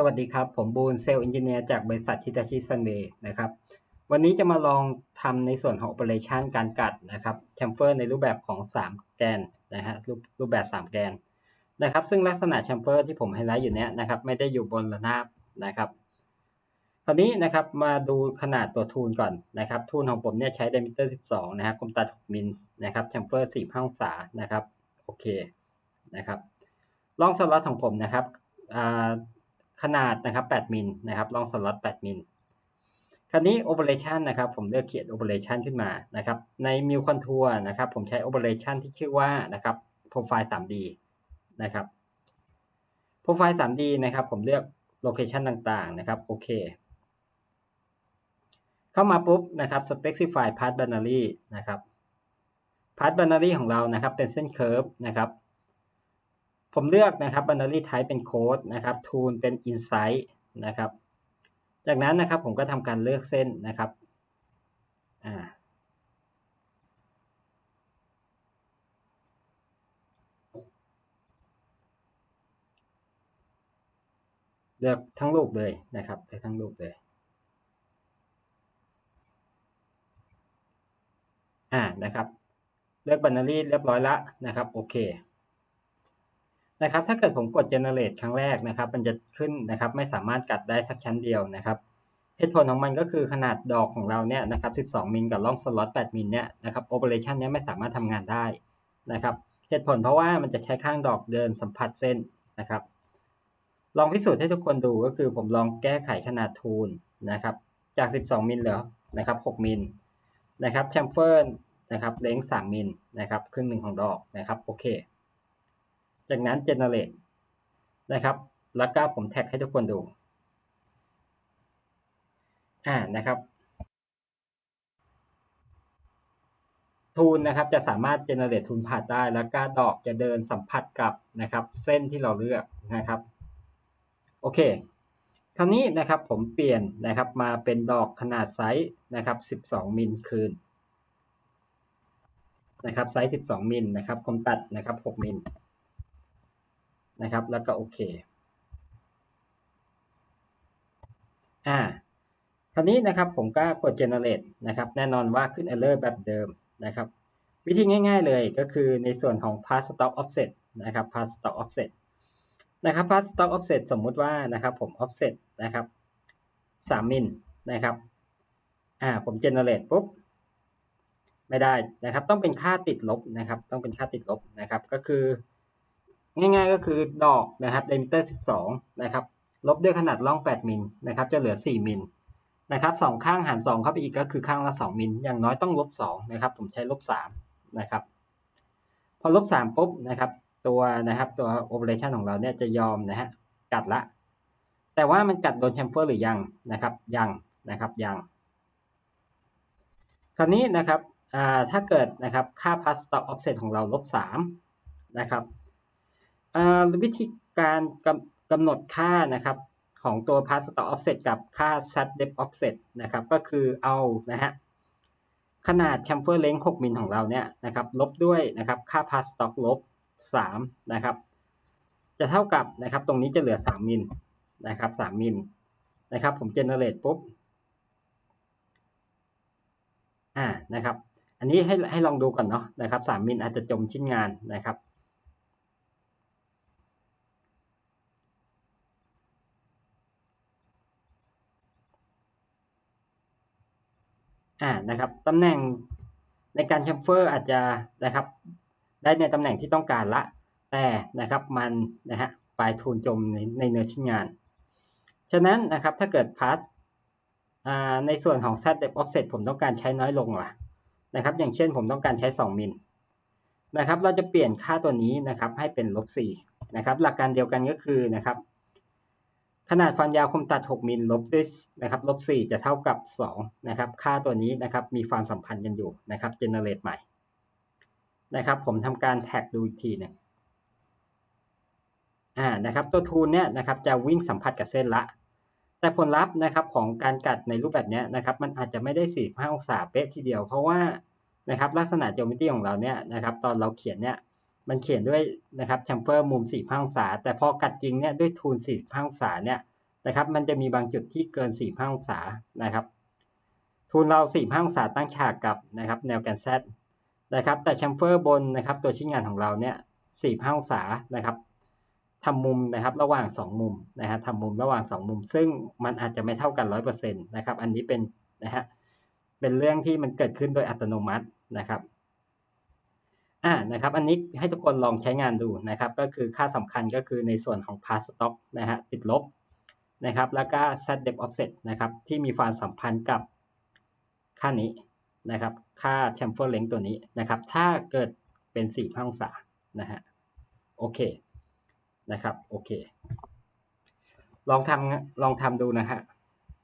สวัสดีครับ ผมบูนเซลล์เอนจิเนียร์จากบริษัททิตาชิซันเดย์นะครับ วันนี้จะมาลองทำในส่วนของ Operation การกัดนะครับแชมเฟอร์ในรูปแบบของ 3 แกนนะฮะรูปรูปแบบ 3 แกนนะครับ ซึ่งลักษณะแชมเฟอร์ที่ผมไฮไลท์อยู่เนี้ยนะครับ ไม่ได้อยู่บนระนาบนะครับคราวนี้นะครับมาดูขนาดตัวทูนก่อนนะครับ ทูนของผมเนี่ยใช้ไดมิเตอร์12นะฮะคมตัด6มิลนะครับแชมเฟอร์45องศานะครับ โอเคนะครับล่องสล็อตของผมนะครับอ่า ขนาดนะครับ 8 มิลนะครับลองสล็อต 8 มิลคราวนี้ operation นะครับผมเลือกเขียน operation ขึ้นมานะครับใน m u contour นะครับผมใช้ operation ที่ชื่อว่านะครับ profile 3D นะครับ profile 3D นะครับผมเลือก location ต่างๆนะครับโอเคเข้ามาปุ๊บนะครับ specify path binary นะครับ path binary ของเรานะครับเป็นเส้น curve นะครับ ผมเลือกนะครับ binary type เป็น code นะครับ tool เป็น insight นะครับ จากนั้นนะครับผมก็ทำการเลือกเส้นนะครับอ่าเลือกทั้งรูปเลยนะครับเลือกทั้งรูปเลย อ่า นะครับ เลือก binary เรียบร้อยแล้วนะครับ โอเค นะครับ ถ้าเกิดผมกด generate ครั้งแรกนะครับ มันจะขึ้นนะครับ ไม่สามารถกัดได้สักชั้นเดียวนะครับเหตุผลของมันก็คือขนาดดอกของเราเนี่ยนะครับ 12 มิลกับล่องสล็อต 8 มิลเนี่ยนะครับ operation เนี้ยไม่สามารถทำงานได้นะครับ เหตุผลเพราะว่ามันจะใช้ข้างดอกเดินสัมผัสเส้นนะครับ ลองพิสูจน์ให้ทุกคนดูก็คือผมลองแก้ไขขนาดทูนนะครับ จาก 12 มิลเหลือนะครับ 6 มิลนะครับแชมเฟอร์นะครับ เลง3มิลนะครับ ครึ่งหนึ่งของดอกนะครับ โอเค จากนั้น generate นะครับ แล้วก็ผมแท็กให้ทุกคนดู อ่านะครับทูนนะครับจะสามารถ generate ทูนผ่านได้ แล้วก็ดอกจะเดินสัมผัสกับนะครับ เส้นที่เราเลือกนะครับ โอเค คราวนี้นะครับผมเปลี่ยนนะครับมาเป็นดอกขนาดไซส์นะครับ 12 มิลคืนนะครับไซส์ 12 มิลนะครับคมตัดนะครับ 6 มิล นะครับ แล้วก็โอเค อ่า คราวนี้นะครับผมก็กด generate นะครับ แน่นอนว่าขึ้น error แบบเดิมนะครับ วิธีง่ายๆเลยก็คือในส่วนของ path stop offset นะครับ path stop offset นะครับ path stop offset สมมุติว่านะครับผม offset นะครับ3มิลนะครับ อ่า ผม generate ปุ๊บไม่ได้นะครับ ต้องเป็นค่าติดลบนะครับ ต้องเป็นค่าติดลบนะครับ ก็คือ ง่ายๆก็คือดอกนะครับ diameter 12 นะครับ ลบด้วยขนาดร่อง8มิลนะครับ จะเหลือ 4มิลนะครับสองข้างหาร 2 เข้าไปอีกก็คือข้างละ 2มิลอย่างน้อยต้องลบ2นะครับ ผมใช้ลบ3นะครับ พอลบ3ปุ๊บนะครับ ตัวนะครับตัว operation ของเราเนี่ยจะยอมนะฮะกัดละ แต่ว่ามันกัดโดนแชมเฟอร์หรือยังนะครับ ยังนะครับยัง คราวนี้นะครับถ้าเกิดนะครับค่า path stop offset ของเราลบ3นะครับ วิธีการกำกำหนดค่านะครับของตัว path stop offset กับค่า set depth offset นะครับ ก็คือเอานะฮะขนาด chamfer length 6มิลของเราเนี่ยนะครับ ลบด้วยนะครับค่า path stop ลบ3นะครับ จะเท่ากับนะครับ ตรงนี้จะเหลือ 3มิลนะครับ3มิลนะครับ ผม generate ปุ๊บอ่านะครับ อันนี้ให้ให้ลองดูก่อนเนาะนะครับ3มิลอาจจะจมชิ้นงานนะครับ อ่านะครับตำแหน่งในการแชมเฟอร์อาจจะนะครับได้ในตำแหน่งที่ต้องการละ แต่นะครับมันนะฮะปลายทูนจมในในเนื้อชิ้นงาน ฉะนั้นนะครับถ้าเกิดพาร์ทอ่าในส่วนของ set depth offset ผมต้องการใช้น้อยลงล่ะนะครับ อย่างเช่นผมต้องการใช้ 2มิลนะครับ เราจะเปลี่ยนค่าตัวนี้นะครับให้เป็นลบ4นะครับ หลักการเดียวกันก็คือนะครับ ขนาดฟันยาวคมตัด 6มิลลบด้วยนะครับลบ4จะเท่ากับ2นะครับค่าตัวนี้นะครับมีความสัมพันธ์กันอยู่นะครับ generate ใหม่นะครับผมทำการแท็กดูอีกทีหนึงอ่านะครับตัวทูนเนี่ยนะครับจะวิ่งสัมผัสกับเส้นละ แต่ผลลัพธ์นะครับของการกัดในรูปแบบนี้นะครับมันอาจจะไม่ได้ 45 องศาเป๊ะทีเดียว เพราะว่านะครับลักษณะ geometry ของเราเนี่ยนะครับตอนเราเขียนเนี่ย มันเขียนด้วยนะครับแชมเฟอร์มุม45องศา แต่พอกัดจริงเนี่ยด้วยทูน45องศาเนี่ยนะครับ มันจะมีบางจุดที่เกิน45องศานะครับทุนเรา45องศาตั้งฉากกับนะครับแนวแกน Z นะครับ แต่แชมเฟอร์บนนะครับ ตัวชิ้นงานของเราเนี่ย45องศานะครับทำมุมนะครับระหว่าง 2 มุมนะฮะทำมุมระหว่าง 2 มุม ซึ่งมันอาจจะไม่เท่ากัน 100%นะครับ อันนี้เป็นนะฮะเป็นเรื่องที่มันเกิดขึ้นโดยอัตโนมัตินะครับ อ่านะครับ อันนี้ให้ทุกคนลองใช้งานดูนะครับ ก็คือค่าสำคัญก็คือในส่วนของ pass stop นะฮะติดลบนะครับ แล้วก็ z depth offset นะครับ ที่มีความสัมพันธ์กับค่านี้นะครับ ค่า chamfer length ตัวนี้นะครับ ถ้าเกิดเป็น45องศานะฮะโอเคนะครับ โอเค ลองทำลองทำดูนะฮะ